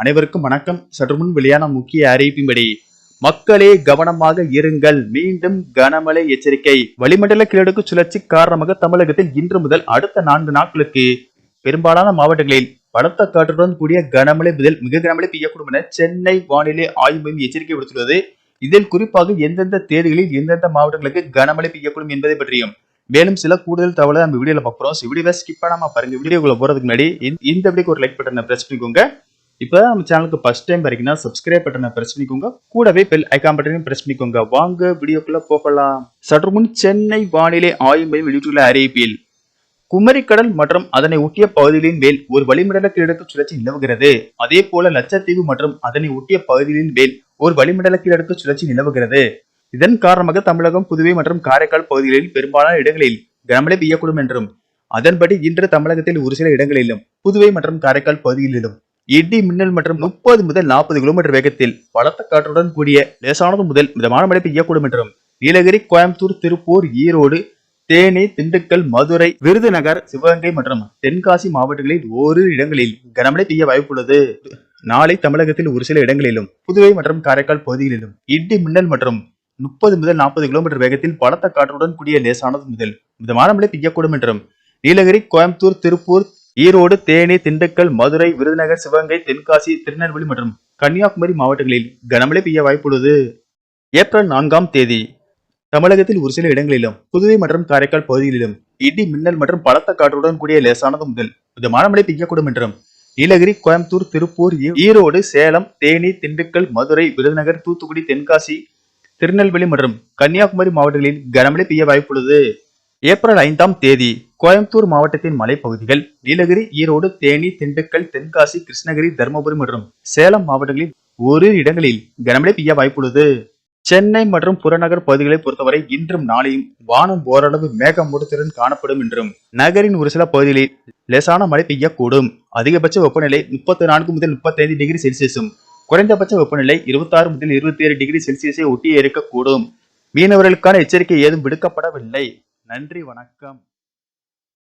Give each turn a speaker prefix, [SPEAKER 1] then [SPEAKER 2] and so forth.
[SPEAKER 1] அனைவருக்கும் வணக்கம் சற்று முன் வெளியான முக்கிய அறிவிப்பின்படி மக்களே கவனமாக இருங்கள் மீண்டும் கனமழை எச்சரிக்கை வளிமண்டல கிழக்கு சுழற்சி காரணமாக தமிழகத்தில் இன்று முதல் அடுத்த நான்கு நாட்களுக்கு பெரும்பாலான மாவட்டங்களில் பலத்த காற்றுடன் கூடிய கனமழை முதல் மிக கனமழை பெய்யக்கூடும் என சென்னை வானிலை ஆய்வு மையம் எச்சரிக்கை விடுத்துள்ளது இதில் குறிப்பாக எந்தெந்த தேதிகளில் எந்தெந்த மாவட்டங்களுக்கு கனமழை பெய்யக்கூடும் என்பதை பற்றியும் மேலும் சில கூடுதல் தகவலை நம்ம வீடியோல பார்க்குறோம் வீடியோவை ஸ்கிப் பண்ணாம பாருங்க வீடியோக்குள்ள போறதுக்கு முன்னாடி இந்த வீடியோக்கு ஒரு லைக் பட்டன் பிரஸ் பண்ணிக்கோங்க இப்போ நம்ம சேனலுக்கு ஃபஸ்ட் டைம் வரீங்கன்னா சப்ஸ்கிரைப் பட்டனை பிரஸ் பண்ணிக்கோங்க கூடவே பெல் ஐக்கான் பட்டனையும் பிரஸ் பண்ணிக்கோங்க வாங்க வீடியோக்குள்ள போகலாம் சற்று முன் சென்னை வானிலை ஆய்வு மையம் வெளியிட்டுள்ள அறிவிப்பில் குமரிக்கடல் மற்றும் அதனை ஒட்டிய பகுதிகளின் மேல் ஒரு வளிமண்டல கீழடுக்கு சுழற்சி நிலவுகிறது அதே போல லட்சத்தீவு மற்றும் அதனை ஒட்டிய பகுதிகளின் மேல் ஒரு வளிமண்டல கீழடுக்கு சுழற்சி நிலவுகிறது இதன் காரணமாக தமிழகம் புதுவை மற்றும் காரைக்கால் பகுதிகளில் பெரும்பாலான இடங்களில் கனமழை பெய்யக்கூடும் என்றும் அதன்படி இன்று தமிழகத்தில் ஒரு சில இடங்களிலும் புதுவை மற்றும் காரைக்கால் பகுதிகளிலும் இடி மின்னல் மற்றும் முப்பது முதல் நாற்பது கிலோமீட்டர் வேகத்தில் பலத்த காற்றுடன் கூடிய லேசானது முதல் மிதமான மழை பெய்யக்கூடும் என்றும் நீலகிரி கோயம்புத்தூர் திருப்பூர் ஈரோடு தேனி திண்டுக்கல் மதுரை விருதுநகர் சிவகங்கை மற்றும் தென்காசி மாவட்டங்களில் ஓரிரு இடங்களில் கனமழை பெய்ய வாய்ப்புள்ளது நாளை தமிழகத்தில் ஒரு சில இடங்களிலும் புதுவை மற்றும் காரைக்கால் பகுதிகளிலும் இடி மின்னல் மற்றும் முப்பது முதல் நாற்பது கிலோமீட்டர் வேகத்தில் பலத்த காற்றுடன் கூடிய லேசானது முதல் மிதமான மழை பெய்யக்கூடும் என்றும் நீலகிரி கோயம்புத்தூர் திருப்பூர் ஈரோடு தேனி திண்டுக்கல் மதுரை விருதுநகர் சிவகங்கை தென்காசி திருநெல்வேலி மற்றும் கன்னியாகுமரி மாவட்டங்களில் கனமழை பெய்ய வாய்ப்புள்ளது ஏப்ரல் நான்காம் தேதி தமிழகத்தில் ஒரு சில இடங்களிலும் புதுவை மற்றும் காரைக்கால் பகுதிகளிலும் இடி மின்னல் மற்றும் பலத்த காற்றுடன் கூடிய லேசானது முதல் மிதமான மழை பெய்யக்கூடும் என்றும் நீலகிரி கோயம்புத்தூர் திருப்பூர் ஈரோடு சேலம் தேனி திண்டுக்கல் மதுரை விருதுநகர் தூத்துக்குடி தென்காசி திருநெல்வேலி மற்றும் கன்னியாகுமரி மாவட்டங்களில் கனமழை பெய்ய வாய்ப்புள்ளது ஏப்ரல் ஐந்தாம் தேதி கோயம்புத்தூர் மாவட்டத்தின் மலைப்பகுதிகள் நீலகிரி ஈரோடு தேனி திண்டுக்கல் தென்காசி கிருஷ்ணகிரி தருமபுரி மற்றும் சேலம் மாவட்டங்களில் ஒரு இடங்களில் கனமழை பெய்ய வாய்ப்புள்ளது சென்னை மற்றும் புறநகர் பகுதிகளை பொறுத்தவரை இன்றும் நாளையும் வானம் ஓரளவு மேகமூடத்திறன் காணப்படும் என்றும் நகரின் ஒரு சில பகுதிகளில் லேசான மழை பெய்யக்கூடும் அதிகபட்ச வெப்பநிலை முப்பத்தி நான்கு முதல் முப்பத்தைந்து டிகிரி செல்சியஸும் குறைந்தபட்ச வெப்பநிலை இருபத்தாறு முதல் இருபத்தி ஏழு டிகிரி செல்சியஸை ஒட்டியே இருக்கக்கூடும் மீனவர்களுக்கான எச்சரிக்கை ஏதும் விடுக்கப்படவில்லை நன்றி வணக்கம்